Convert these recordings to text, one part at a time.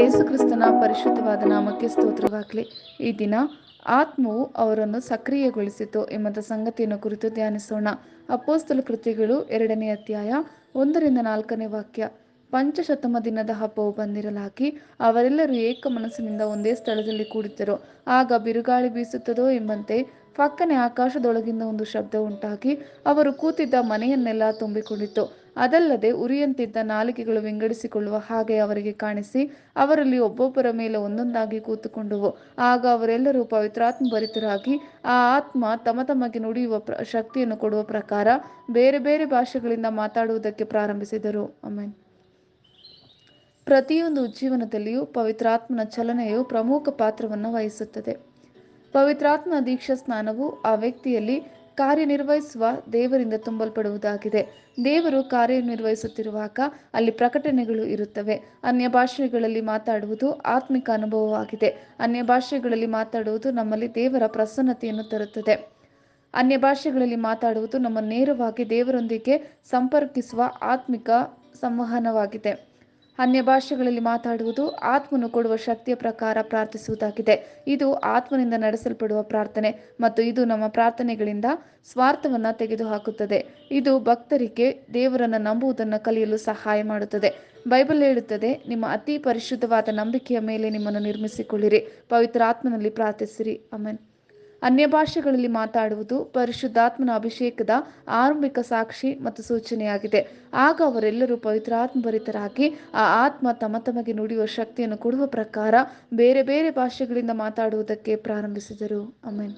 ಏಸುಕ್ರಿಸ್ತನ ಪರಿಶುದ್ಧವಾದ ನಾಮಕ್ಕೆ ಸ್ತೋತ್ರವಾಗಲಿ. ಈ ದಿನ ಆತ್ಮವು ಅವರನ್ನು ಸಕ್ರಿಯಗೊಳಿಸಿತು ಎಂಬದ ಸಂಗತಿಯನ್ನು ಕುರಿತು ಧ್ಯಾನಿಸೋಣ. ಅಪೋಸ್ತಲ ಕೃತಿಗಳು ಎರಡನೇ ಅಧ್ಯಾಯ ಒಂದರಿಂದ ನಾಲ್ಕನೇ ವಾಕ್ಯ. ಪಂಚಶತಮ ದಿನದ ಹಬ್ಬವು ಬಂದಿರಲಾಗಿ ಅವರೆಲ್ಲರೂ ಏಕ ಮನಸ್ಸಿನಿಂದ ಒಂದೇ ಸ್ಥಳದಲ್ಲಿ ಕೂಡಿದ್ದರು. ಆಗ ಬಿರುಗಾಳಿ ಬೀಸುತ್ತದೋ ಎಂಬಂತೆ ಪಕ್ಕನೆ ಆಕಾಶದೊಳಗಿಂದ ಒಂದು ಶಬ್ದ ಉಂಟಾಗಿ ಅವರು ಕೂತಿದ್ದ ಮನೆಯನ್ನೆಲ್ಲ ತುಂಬಿಕೊಂಡಿತು ಅದಲ್ಲದೆ ಉರಿಯಂತಿದ್ದ ನಾಲಿಗೆಗಳು ವಿಂಗಡಿಸಿಕೊಳ್ಳುವ ಹಾಗೆ ಅವರಿಗೆ ಕಾಣಿಸಿ ಅವರಲ್ಲಿ ಒಬ್ಬೊಬ್ಬರ ಮೇಲೆ ಒಂದೊಂದಾಗಿ ಕೂತುಕೊಂಡುವು. ಆಗ ಅವರೆಲ್ಲರೂ ಪವಿತ್ರಾತ್ಮ ಭರಿತರಾಗಿ ಆ ಆತ್ಮ ತಮ್ಮ ತಮಗೆ ನುಡಿಯುವ ಶಕ್ತಿಯನ್ನು ಕೊಡುವ ಪ್ರಕಾರ ಬೇರೆ ಬೇರೆ ಭಾಷೆಗಳಿಂದ ಮಾತಾಡುವುದಕ್ಕೆ ಪ್ರಾರಂಭಿಸಿದರು. ಆಮೇಲೆ ಪ್ರತಿಯೊಂದು ಜೀವನದಲ್ಲಿಯೂ ಪವಿತ್ರಾತ್ಮನ ಚಲನೆಯು ಪ್ರಮುಖ ಪಾತ್ರವನ್ನು ವಹಿಸುತ್ತದೆ. ಪವಿತ್ರಾತ್ಮ ದೀಕ್ಷಾ ಸ್ನಾನವು ಆ ವ್ಯಕ್ತಿಯಲ್ಲಿ ಕಾರ್ಯನಿರ್ವಹಿಸುವ ದೇವರಿಂದ ತುಂಬಲ್ಪಡುವುದಾಗಿದೆ. ದೇವರು ಕಾರ್ಯನಿರ್ವಹಿಸುತ್ತಿರುವಾಗ ಅಲ್ಲಿ ಪ್ರಕಟಣೆಗಳು ಇರುತ್ತವೆ. ಅನ್ಯ ಭಾಷೆಗಳಲ್ಲಿ ಮಾತಾಡುವುದು ಆತ್ಮಿಕ ಅನುಭವವಾಗಿದೆ. ಅನ್ಯ ಭಾಷೆಗಳಲ್ಲಿ ಮಾತಾಡುವುದು ನಮ್ಮಲ್ಲಿ ದೇವರ ಪ್ರಸನ್ನತೆಯನ್ನು ತರುತ್ತದೆ. ಅನ್ಯ ಭಾಷೆಗಳಲ್ಲಿ ಮಾತಾಡುವುದು ನಮ್ಮ ನೇರವಾಗಿ ದೇವರೊಂದಿಗೆ ಸಂಪರ್ಕಿಸುವ ಆತ್ಮಿಕ ಸಂವಹನವಾಗಿದೆ. ಅನ್ಯ ಭಾಷೆಗಳಲ್ಲಿ ಮಾತಾಡುವುದು ಆತ್ಮನು ಕೊಡುವ ಶಕ್ತಿಯ ಪ್ರಕಾರ ಪ್ರಾರ್ಥಿಸುವುದಾಗಿದೆ. ಇದು ಆತ್ಮನಿಂದ ನಡೆಸಲ್ಪಡುವ ಪ್ರಾರ್ಥನೆ ಮತ್ತು ಇದು ನಮ್ಮ ಪ್ರಾರ್ಥನೆಗಳಿಂದ ಸ್ವಾರ್ಥವನ್ನು ತೆಗೆದುಹಾಕುತ್ತದೆ. ಇದು ಭಕ್ತರಿಗೆ ದೇವರನ್ನು ನಂಬುವುದನ್ನು ಕಲಿಯಲು ಸಹಾಯ ಮಾಡುತ್ತದೆ. ಬೈಬಲ್ ಹೇಳುತ್ತದೆ, ನಿಮ್ಮ ಅತಿ ಪರಿಶುದ್ಧವಾದ ನಂಬಿಕೆಯ ಮೇಲೆ ನಿಮ್ಮನ್ನು ನಿರ್ಮಿಸಿಕೊಳ್ಳಿರಿ. ಪವಿತ್ರ ಆತ್ಮನಲ್ಲಿ ಪ್ರಾರ್ಥಿಸಿರಿ. ಆಮೇನ್. ಅನ್ಯ ಭಾಷೆಗಳಲ್ಲಿ ಮಾತಾಡುವುದು ಪರಿಶುದ್ಧಾತ್ಮನ ಅಭಿಷೇಕದ ಆರಂಭಿಕ ಸಾಕ್ಷಿ ಮತ್ತು ಸೂಚನೆಯಾಗಿದೆ. ಆಗ ಅವರೆಲ್ಲರೂ ಪವಿತ್ರಾತ್ಮ ಭರಿತರಾಗಿ ಆ ಆತ್ಮ ತಮ್ಮ ತಮಗೆ ನುಡಿಯುವ ಶಕ್ತಿಯನ್ನು ಕೊಡುವ ಪ್ರಕಾರ ಬೇರೆ ಬೇರೆ ಭಾಷೆಗಳಿಂದ ಮಾತಾಡುವುದಕ್ಕೆ ಪ್ರಾರಂಭಿಸಿದರು. ಅಮೇನ್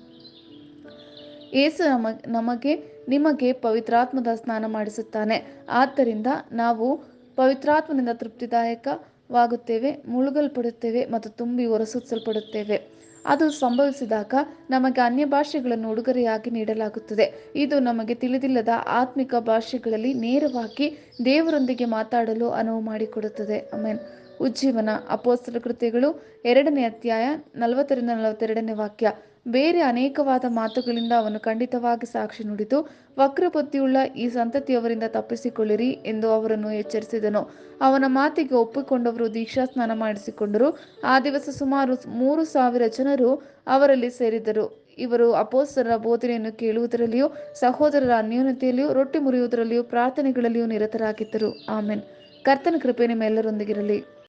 ಏಸು ನಮ, ನಮಗೆ, ನಿಮಗೆ ಪವಿತ್ರಾತ್ಮದ ಸ್ನಾನ ಮಾಡಿಸುತ್ತಾನೆ. ಆದ್ದರಿಂದ ನಾವು ಪವಿತ್ರಾತ್ಮನಿಂದ ತೃಪ್ತಿದಾಯಕವಾಗುತ್ತೇವೆ, ಮುಳುಗಲ್ಪಡುತ್ತೇವೆ ಮತ್ತು ತುಂಬಿ ಹೊರಸೂಸಲ್ಪಡುತ್ತೇವೆ ಅದು ಸಂಭವಿಸಿದಾಗ ನಮಗೆ ಅನ್ಯ ಭಾಷೆಗಳನ್ನು ಉಡುಗೊರೆಯಾಗಿ ನೀಡಲಾಗುತ್ತದೆ. ಇದು ನಮಗೆ ತಿಳಿದಿಲ್ಲದ ಆತ್ಮಿಕ ಭಾಷೆಗಳಲ್ಲಿ ನೇರವಾಗಿ ದೇವರೊಂದಿಗೆ ಮಾತಾಡಲು ಅನುವು ಮಾಡಿಕೊಡುತ್ತದೆ. ಆಮೇನ್. ಉಜ್ಜೀವನ ಅಪೋಸ್ತಲ ಕೃತ್ಯಗಳು ಎರಡನೇ ಅಧ್ಯಾಯ ನಲವತ್ತರಿಂದ ನಲವತ್ತೆರಡನೇ ವಾಕ್ಯ. ಬೇರೆ ಅನೇಕವಾದ ಮಾತುಗಳಿಂದ ಅವನು ಖಂಡಿತವಾಗಿ ಸಾಕ್ಷಿ ನುಡಿದು, ವಕ್ರಬುದ್ಧಿಯುಳ್ಳ ಈ ಸಂತತಿಯವರಿಂದ ತಪ್ಪಿಸಿಕೊಳ್ಳಿರಿ ಎಂದು ಅವರನ್ನು ಎಚ್ಚರಿಸಿದನು. ಅವನ ಮಾತಿಗೆ ಒಪ್ಪಿಕೊಂಡವರು ದೀಕ್ಷಾ ಸ್ನಾನ ಮಾಡಿಸಿಕೊಂಡರು. ಆ ದಿವಸ ಸುಮಾರು ಮೂರು ಸಾವಿರ ಜನರು ಅವರಲ್ಲಿ ಸೇರಿದರು ಇವರು ಅಪೋಸ್ತರರ ಬೋಧನೆಯನ್ನು ಕೇಳುವುದರಲ್ಲಿಯೂ, ಸಹೋದರರ ಅನ್ಯೋನ್ಯತೆಯಲ್ಲಿಯೂ, ರೊಟ್ಟಿ ಮುರಿಯುವುದರಲ್ಲಿಯೂ ಪ್ರಾರ್ಥನೆಗಳಲ್ಲಿಯೂ ನಿರತರಾಗಿದ್ದರು. ಆಮೇನ್. ಕರ್ತನ ಕೃಪೆ ನಿಮ್ಮೆಲ್ಲರೊಂದಿಗಿರಲಿ.